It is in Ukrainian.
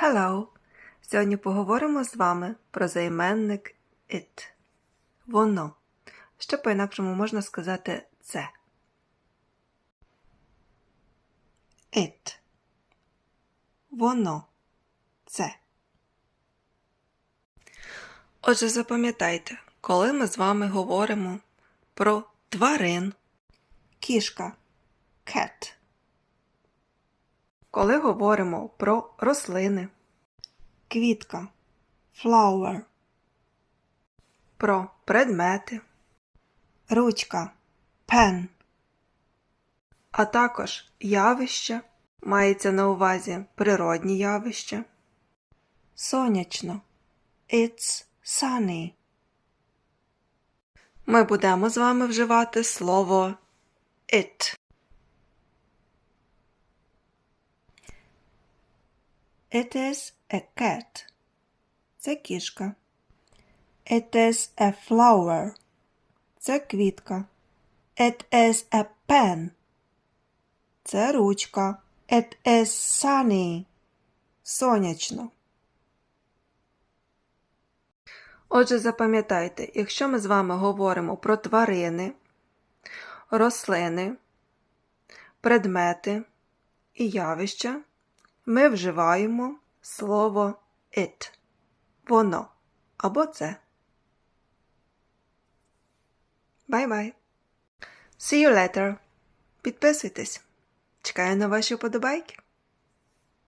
Hello! Сьогодні поговоримо з вами про займенник it. Воно. Ще по-інакшому можна сказати це. It. Воно. Це. Отже, запам'ятайте, коли ми з вами говоримо про тварин, кішка, cat. Коли говоримо про рослини, квітка, flower, про предмети, ручка, pen, а також явища, мається на увазі природні явища, сонячно, it's sunny. Ми будемо з вами вживати слово it. It is a cat. Це кішка. It is a flower. Це квітка. It is a pen. Це ручка. It is sunny. Сонячно. Отже, запам'ятайте, якщо ми з вами говоримо про тварини, рослини, предмети і явища, ми вживаємо слово it. Воно або це. Бай-бай. See you later. Підписуйтесь. Чекаю на ваші вподобайки.